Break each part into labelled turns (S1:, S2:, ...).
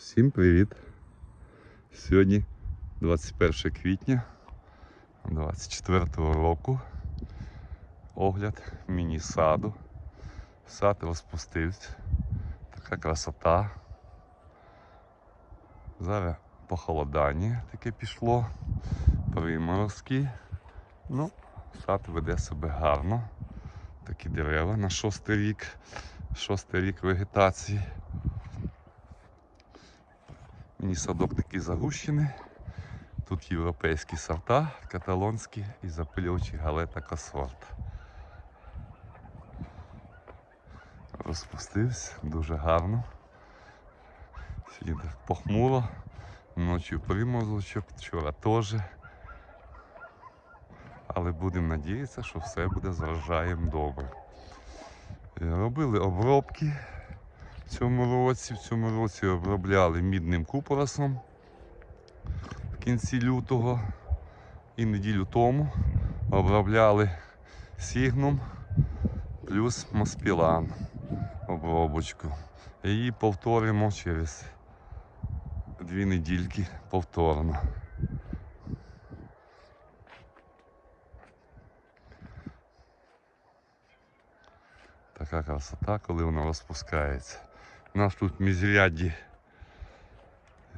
S1: Всім привіт! Сьогодні 21 квітня 24 року. Огляд міні-саду. Сад розпустився. Така красота. Зараз похолодання таке пішло. Приморозки. Ну, сад веде себе гарно. Такі дерева на шостий рік. Шостий рік вегетації. Мені садок такий загущений. Тут європейські сорта, каталонські і запилювачі галета Косворт. Розпустився дуже гарно. Сьогодні так похмуро, ночі приморозочок, вчора теж. Але будемо надіятися, що все буде з врожаєм добре. Е, Робили обробки в цьому році. В цьому році обробляли мідним купоросом в кінці лютого і неділю тому обробляли сігном плюс моспілан обробочку. Її повторимо через дві недільки повторно. Така красота, коли вона розпускається. У нас тут в міжряді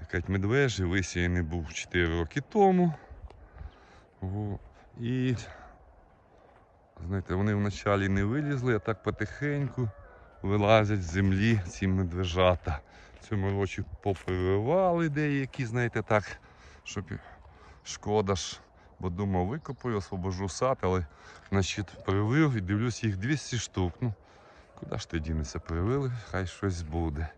S1: якась медвежі, висіяний був 4 роки тому. Во. І знаєте, вони вначалі не вилізли, а так потихеньку вилазять з землі ці медвежата. Цьому році попрививали деякі, знаєте, так, щоб шкода ж, бо думав, викопаю, освобожу сад, але значить, привив і дивлюсь, їх 200 штук. Ну, Куди ж ти дінешся? Привили, хай щось буде.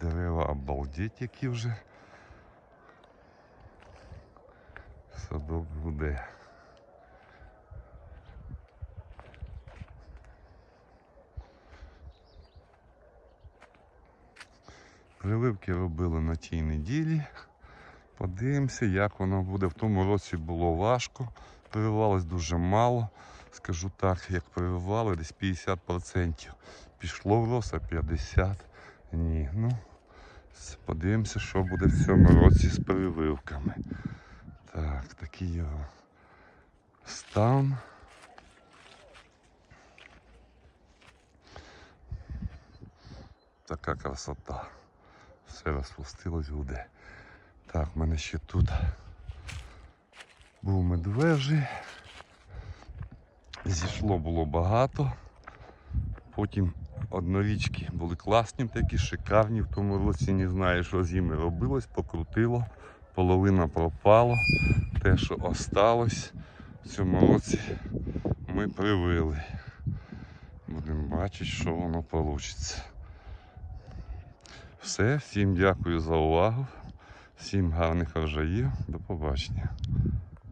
S1: Дерева обалдеть, які вже. Садок буде. Прививки робили на тій неділі. Подивимося, як воно буде. В тому році було важко, прививалось дуже мало. Скажу так, як прививали, десь 50% пішло в рост, а 50% ні. Ну, подивимося, що буде в цьому році з прививками. Так, такий його стан. Така красота. Все розпустилось буде. Так, в мене ще тут був медвежий. Зійшло було багато. Потім однорічки були класні, такі шикарні. В тому році не знаю, що з ними робилось, покрутило, половина пропало. Те, що осталось, в цьому році ми привили. Будемо бачити, що воно вийде. Все, всім дякую за увагу. Всім гарних врожаїв. До побачення.